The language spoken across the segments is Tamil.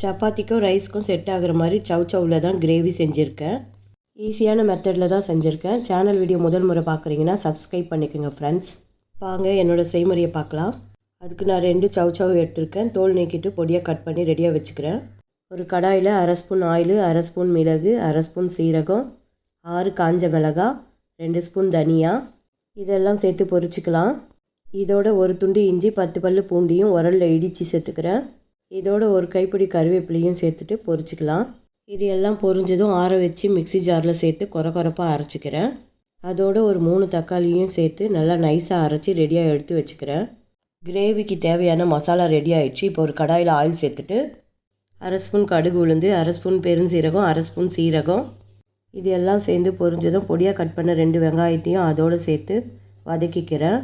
சப்பாத்திக்கும் ரைஸ்க்கும் செட் ஆகிற மாதிரி சவ் சவ்வில் தான் கிரேவி செஞ்சுருக்கேன். ஈஸியான மெத்தடில் தான் செஞ்சுருக்கேன். சேனல் வீடியோ முதல் முறை பார்க்குறீங்கன்னா சப்ஸ்கிரைப் பண்ணிக்கோங்க ஃப்ரெண்ட்ஸ் வாங்க என்னோடய செய்முறையை பார்க்கலாம். அதுக்கு நான் ரெண்டு சவ் சவ் எடுத்திருக்கேன். தோல் நீக்கிட்டு பொடியாக கட் பண்ணி ரெடியாக வச்சுக்கிறேன். ஒரு கடாயில் அரை ஸ்பூன் ஆயில் அரை ஸ்பூன் மிளகு அரை ஸ்பூன் சீரகம் ஆறு காஞ்ச மிளகா ரெண்டு ஸ்பூன் தனியா. இதெல்லாம் சேர்த்து பொரிச்சிக்கலாம். இதோட ஒரு துண்டு இஞ்சி பத்து பல்லு பூண்டியும் உரலில் இடித்து சேர்த்துக்கிறேன். இதோட ஒரு கைப்பிடி கருவேப்பிலையும் சேர்த்துட்டு பொரிச்சிக்கலாம். இது எல்லாம் பொரிஞ்சதும் ஆற வச்சு மிக்ஸி ஜாரில் சேர்த்து கொர கொரப்பாக அரைச்சிக்கிறேன். அதோடு ஒரு மூணு தக்காளியும் சேர்த்து நல்லா நைஸாக அரைச்சி ரெடியாக எடுத்து வச்சுக்கிறேன். கிரேவிக்கு தேவையான மசாலா ரெடி ஆயிடுச்சு. இப்போ ஒரு கடாயில் ஆயில் சேர்த்துட்டு அரை ஸ்பூன் கடுகு உளுந்து அரை ஸ்பூன் பெருஞ்சீரகம் அரை ஸ்பூன் சீரகம். இது எல்லாம் சேர்ந்து பொரிஞ்சதும் பொடியாக கட் பண்ண ரெண்டு வெங்காயத்தையும் அதோடு சேர்த்து வதக்கிக்கிறேன்.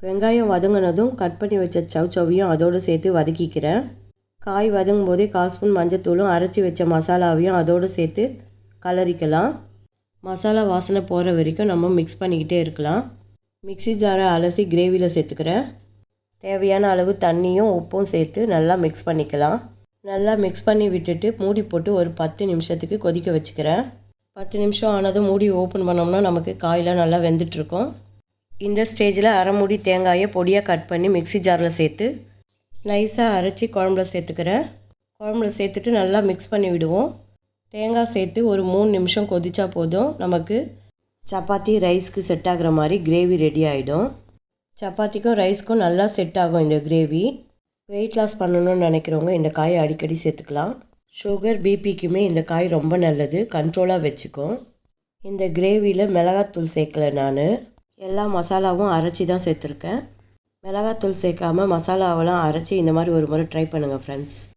வெங்காயம் வதங்கினதும் கட் பண்ணி வச்ச சவ் சவ்வையும் அதோடு சேர்த்து வதக்கிக்கிறேன். காய் வதங்கும் போதே கால் ஸ்பூன் மஞ்சத்தூளும் அரைச்சி வச்ச மசாலாவையும் அதோடு சேர்த்து கலரிக்கலாம். மசாலா வாசனை போகிற வரைக்கும் நம்ம மிக்ஸ் பண்ணிக்கிட்டே இருக்கலாம். மிக்ஸி ஜாரை அலசி கிரேவியில் சேர்த்துக்கிறேன் தேவையான அளவு தண்ணியும் உப்பும் சேர்த்து நல்லா மிக்ஸ் பண்ணிக்கலாம். நல்லா மிக்ஸ் பண்ணி விட்டுட்டு மூடி போட்டு ஒரு பத்து நிமிஷத்துக்கு கொதிக்க வச்சுக்கிறேன் பத்து நிமிஷம் ஆனதும் மூடி ஓப்பன் பண்ணோம்னா நமக்கு காயெலாம் நல்லா வெந்துட்டுருக்கும். இந்த ஸ்டேஜில் அரை மூடி தேங்காயை பொடியாக கட் பண்ணி மிக்ஸி ஜாரில் சேர்த்து நைஸாக அரைச்சி குழம்புல சேர்த்துக்கிறேன். குழம்புல சேர்த்துட்டு நல்லா மிக்ஸ் பண்ணி விடுவோம். தேங்காய் சேர்த்து ஒரு மூணு நிமிஷம் கொதிச்சா போதும். நமக்கு சப்பாத்தி ரைஸ்க்கு செட் ஆகிற மாதிரி கிரேவி ரெடி ஆகிடும் சப்பாத்திக்கும் ரைஸ்க்கும் நல்லா செட் ஆகும் இந்த கிரேவி வெயிட் லாஸ் பண்ணணும்னு நினைக்கிறவங்க இந்த காயை அடிக்கடி சேர்த்துக்கலாம். சுகர் பிபிக்குமே இந்த காய் ரொம்ப நல்லது. கண்ட்ரோலாக வச்சுக்கும் இந்த கிரேவியில் மிளகாத்தூள் சேர்க்கல நான். எல்லா மசாலாவும் அரைச்சி தான் சேர்த்துருக்கேன். மிளகாத்தூள் சேர்க்காம மசாலாவெல்லாம் அரைச்சி இந்த மாதிரி ஒரு முறை ட்ரை பண்ணுங்கள் ஃப்ரெண்ட்ஸ்